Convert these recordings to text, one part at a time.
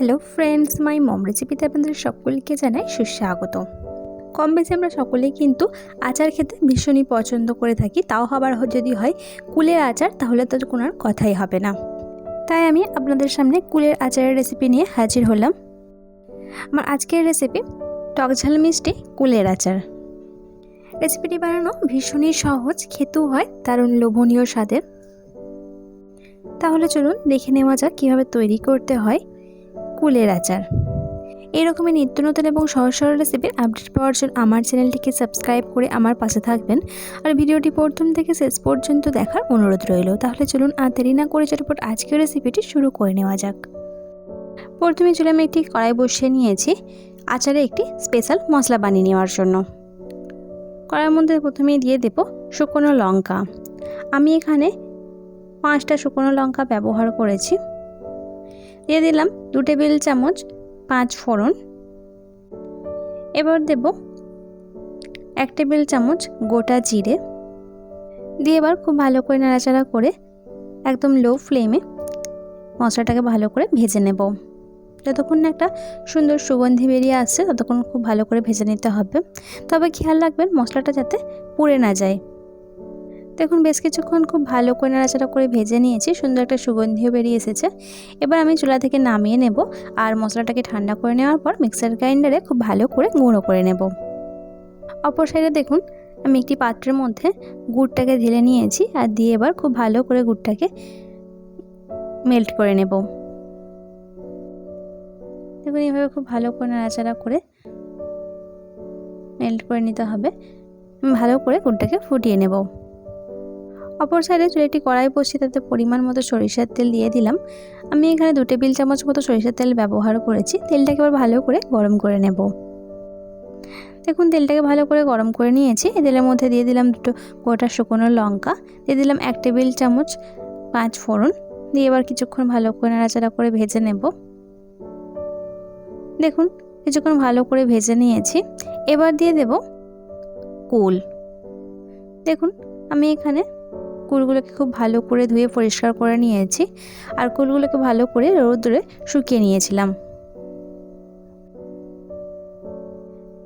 Hello friends মাই মম রেসিপিতে আপনাদের সকলকে জানাই সুস্বাগত। কম বেশি আমরা সকলেই কিন্তু আচার খেতে ভীষণই পছন্দ করে থাকি, তাও আবার যদি হয় কুলের আচার, তাহলে তো কোনো আর কথাই হবে না। তাই আমি আপনাদের সামনে কুলের আচারের রেসিপি নিয়ে হাজির হলাম। আমার আজকের রেসিপি টকঝাল মিষ্টি কুলের আচার। রেসিপিটি বানানো ভীষণই সহজ, খেতেও হয়, দারুণ লোভনীয় স্বাদের। তাহলে চলুন দেখে নেওয়া যাক কীভাবে তৈরি করতে হয়। কুলের আচার। এরকমই নিত্য নতুন এবং সহজ সরল রেসিপির আপডেট পাওয়ার জন্য আমার চ্যানেলটিকে সাবস্ক্রাইব করে আমার পাশে থাকবেন। আর ভিডিওটি প্রথম থেকে শেষ পর্যন্ত দেখার অনুরোধ রইল। তাহলে চলুন আর দেরি না করে চটপট আজকের রেসিপিটি শুরু করে নেওয়া যাক। প্রথমে চলে আমি একটি কড়াই বসিয়ে নিয়েছি আচারে একটি স্পেশাল মশলা বানিয়ে নেওয়ার জন্য। কড়াইয়ের মধ্যে প্রথমেই দিয়ে দেব শুকনো লঙ্কা। আমি এখানে পাঁচটা শুকনো লঙ্কা ব্যবহার করেছি। দিয়ে দিলাম দু টেবিল চামচ পাঁচ ফোড়ন। এবার দেব এক টেবিল চামচ গোটা জিরে। দিয়ে এবার খুব ভালো করে নাড়াচাড়া করে একদম লো ফ্লেমে মশলাটাকে ভালো করে ভেজে নেব। যতক্ষণ না একটা সুন্দর সুগন্ধি বেরিয়ে আসছে, ততক্ষণ খুব ভালো করে ভেজে নিতে হবে। তবে খেয়াল রাখবেন মশলাটা যাতে পুড়ে না যায়। দেখুন, বেশ কিছুক্ষণ খুব ভালো করে নাড়াচাড়া করে ভেজে নিয়েছি, সুন্দর একটা সুগন্ধিও বেরিয়ে এসেছে। এবার আমি চুলা থেকে নামিয়ে নেব আর মশলাটাকে ঠান্ডা করে নেওয়ার পর মিক্সার গ্রাইন্ডারে খুব ভালো করে গুঁড়ো করে নেব। অপর সাইডে দেখুন, আমি একটি পাত্রের মধ্যে গুড়টাকে ঢেলে নিয়েছি আর দিয়ে এবার খুব ভালো করে গুড়টাকে মেল্ট করে নেব। দেখুন, এইভাবে খুব ভালো করে নাড়াচাড়া করে মেল্ট করে নিতে হবে। ভালো করে গুড়টাকে ফুটিয়ে নেব। অপর সাইডে চুলেটি কড়াই বসিয়ে তাতে পরিমাণ মতো সরিষার তেল দিয়ে দিলাম। আমি এখানে দু টেবিল চামচ মতো সরিষার তেল ব্যবহার করেছি। তেলটাকে এবার ভালো করে গরম করে নেব। দেখুন, তেলটাকে ভালো করে গরম করে নিয়েছি। এই তেলের মধ্যে দিয়ে দিলাম দুটো গোটা শুকনো লঙ্কা। দিয়ে দিলাম এক টেবিল চামচ পাঁচ ফোড়ন। দিয়ে এবার কিছুক্ষণ ভালো করে নাড়াচাড়া করে ভেজে নেব। দেখুন, কিছুক্ষণ ভালো করে ভেজে নিয়েছি। এবার দিয়ে দেব কুল। দেখুন, আমি এখানে কুলগুলোকে খুব ভালো করে ধুয়ে পরিষ্কার করে নিয়েছি আর কুলগুলোকে ভালো করে রোদ্রে শুকিয়ে নিয়েছিলাম।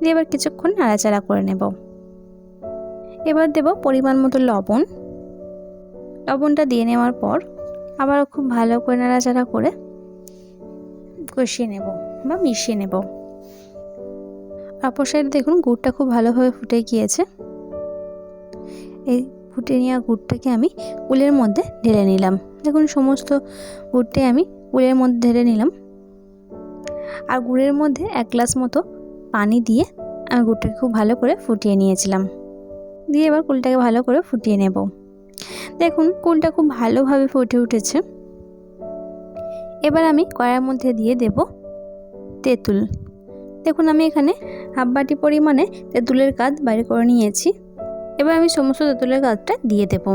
দিয়ে এবার কিছুক্ষণ নাড়াচাড়া করে নেব। এবার দেব পরিমাণ মতো লবণ। লবণটা দিয়ে নেওয়ার পর আবার খুব ভালো করে নাড়াচাড়া করে কষিয়ে নেব বা মিশিয়ে নেব। অপর সাইডে দেখুন গুড়টা খুব ভালোভাবে ফুটে গিয়েছে। এই ফুটে নেওয়া গুড়টাকে আমি উলের মধ্যে ঢেলে নিলাম। দেখুন, সমস্ত গুড়টাই আমি উলের মধ্যে ঢেলে নিলাম। আর গুড়ের মধ্যে এক গ্লাস মতো পানি দিয়ে আমি গুড়টাকে খুব ভালো করে ফুটিয়ে নিয়েছিলাম। দিয়ে এবার কুলটাকে ভালো করে ফুটিয়ে নেব। দেখুন, কুলটা খুব ভালোভাবে ফুটে উঠেছে। এবার আমি কড়াইয়ের মধ্যে দিয়ে দেব তেঁতুল। দেখুন, আমি এখানে হাফ বাটি পরিমাণে তেঁতুলের কাজ বাইরে করে নিয়েছি। এবার আমি সমস্ত তেঁতুলের কাজটা দিয়ে দেব।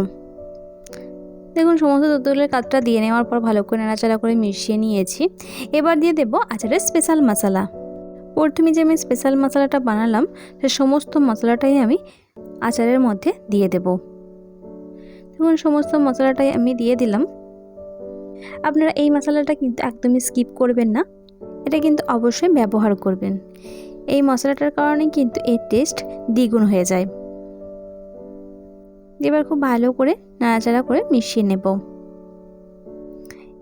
দেখুন, সমস্ত তেঁতুলের কাজটা দিয়ে নেওয়ার পর ভালো করে নাড়াচাড়া করে মিশিয়ে নিয়েছি। এবার দিয়ে দেব আচারের স্পেশাল মশলা প্রথমে যে আমি স্পেশাল মশলাটা বানালাম, সে সমস্ত মশলাটাই আমি আচারের মধ্যে দিয়ে দেব। দেখুন, সমস্ত মশলাটাই আমি দিয়ে দিলাম। আপনারা এই মশলাটা কিন্তু একদমই স্কিপ করবেন না। এটা কিন্তু অবশ্যই ব্যবহার করবেন। এই মশলাটার কারণে কিন্তু এর টেস্ট দ্বিগুণ হয়ে যায়। এবার খুব ভালো করে নাড়াচাড়া করে মিশিয়ে নেব।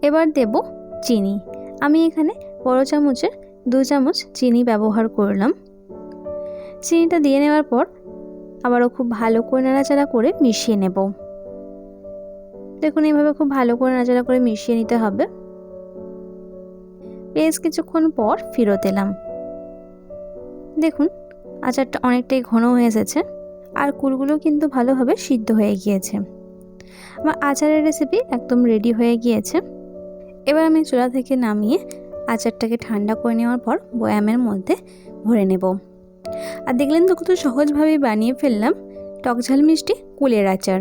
এবার দেব চিনি। আমি এখানে বড় চামচের দু চামচ চিনি ব্যবহার করলাম। চিনিটা দিয়ে নেওয়ার পর আবারও খুব ভালো করে নাড়াচাড়া করে মিশিয়ে নেব। দেখুন, এইভাবে খুব ভালো করে নাড়াচাড়া করে মিশিয়ে নিতে হবে। বেশ কিছুক্ষণ পর ফেরত এলাম। দেখুন, আচারটা অনেকটাই ঘন হয়ে এসেছে। আর কুলগুলো কিন্তু ভালোভাবে সিদ্ধ হয়ে গিয়েছে। আমার আচারের রেসিপি একদম রেডি হয়ে গিয়েছে। এবার আমি চুলা থেকে নামিয়ে আচারটাকে ঠান্ডা করে নেওয়ার পর বয়ামের মধ্যে ভরে নেব। আর দেখলেন তো কত সহজভাবে বানিয়ে ফেললাম টকঝাল মিষ্টি কুলের আচার।